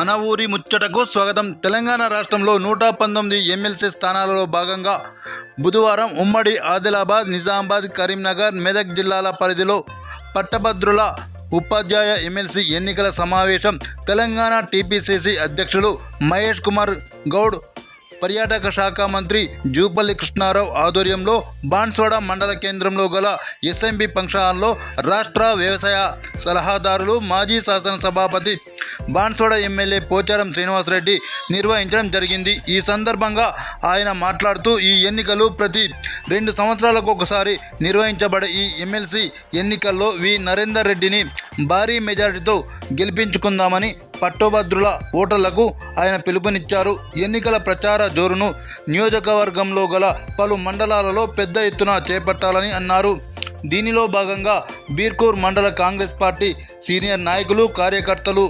మన ఊరి ముచ్చటకు స్వాగతం. తెలంగాణ రాష్ట్రంలో నూట పంతొమ్మిది ఎమ్మెల్సీ స్థానాలలో భాగంగా బుధవారం ఉమ్మడి ఆదిలాబాద్ నిజామాబాద్ కరీంనగర్ మెదక్ జిల్లాల పరిధిలో పట్టభద్రుల ఉపాధ్యాయ ఎమ్మెల్సీ ఎన్నికల సమావేశం తెలంగాణ టీపీసీసీ అధ్యక్షులు మహేష్ కుమార్ గౌడ్ పర్యాటక శాఖ మంత్రి జూపల్లి కృష్ణారావు ఆధ్వర్యంలో బాన్స్వాడ మండల కేంద్రంలో గల ఎస్ఎంబి ఫంక్షన్లో రాష్ట్ర వ్యవసాయ సలహాదారులు మాజీ శాసనసభాపతి బాన్సోడ ఎమ్మెల్యే పోచారం శ్రీనివాసరెడ్డి నిర్వహించడం జరిగింది. ఈ సందర్భంగా ఆయన మాట్లాడుతూ ఈ ఎన్నికలు ప్రతి రెండు సంవత్సరాలకు ఒకసారి నిర్వహించబడే ఈ ఎమ్మెల్సీ ఎన్నికల్లో వి. నరేందర్ రెడ్డిని భారీ మెజారిటీతో గెలిపించుకుందామని పట్టభద్రుల ఓటర్లకు ఆయన పిలుపునిచ్చారు. ఎన్నికల ప్రచార జోరును నియోజకవర్గంలో గల పలు మండలాలలో పెద్ద ఎత్తున చేపట్టాలని అన్నారు. దీనిలో భాగంగా బీర్కూర్ మండల కాంగ్రెస్ పార్టీ సీనియర్ నాయకులు కార్యకర్తలు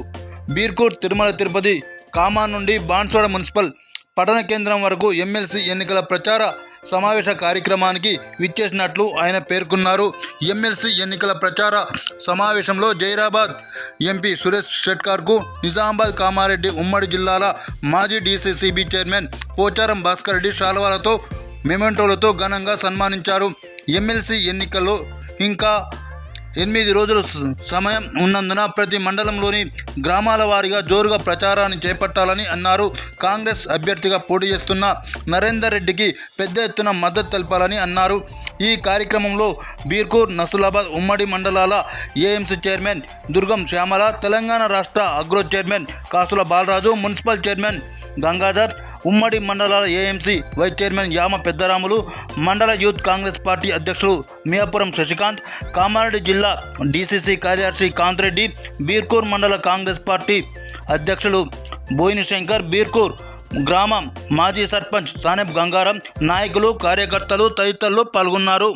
బీర్కూర్ తిరుమల తిరుపతి కామా నుండి బాన్స్వాడ మున్సిపల్ పట్టణ కేంద్రం వరకు ఎమ్మెల్సీ ఎన్నికల ప్రచార సమావేశ కార్యక్రమానికి విచ్చేసినట్లు ఆయన పేర్కొన్నారు. ఎమ్మెల్సీ ఎన్నికల ప్రచార సమావేశంలో జైరాబాద్ ఎంపీ సురేష్ షెట్కార్కు నిజామాబాద్ కామారెడ్డి ఉమ్మడి జిల్లాల మాజీ డీసీసీబీ చైర్మన్ పోచారం భాస్కర్ రెడ్డి శాల్వాలతో మెమెంటోలతో ఘనంగా సన్మానించారు. ఎమ్మెల్సీ ఎన్నికల్లో ఇంకా ఎనిమిది రోజుల సమయం ఉన్నందున ప్రతి మండలంలోని గ్రామాల వారీగా జోరుగా ప్రచారాన్ని చేపట్టాలని అన్నారు. కాంగ్రెస్ అభ్యర్థిగా పోటీ చేస్తున్న నరేందర్ రెడ్డికి పెద్ద ఎత్తున మద్దతు తెలపాలని అన్నారు. ఈ కార్యక్రమంలో బీర్కూర్ నసులాబాద్ ఉమ్మడి మండలాల ఏఎంసీ చైర్మన్ దుర్గం శ్యామల తెలంగాణ రాష్ట్ర అగ్రో చైర్మన్ కాసుల బాలరాజు మున్సిపల్ చైర్మన్ గంగాధర్ ఉమ్మడి మండలాల AMC vice chairman Yama Peddaramulu మండల యూత్ కాంగ్రెస్ పార్టీ అధ్యక్షులు మియాపురం శశికాంత్ కామారెడ్డి జిల్లా డీసీసీ కార్యదర్శి కాంతిరెడ్డి బీర్కూర్ మండల కాంగ్రెస్ పార్టీ అధ్యక్షులు బోయిని శంకర్ బీర్కూర్ గ్రామం మాజీ సర్పంచ్ సానెబ్ గంగారం నాయకులు కార్యకర్తలు తదితరులు పాల్గొన్నారు.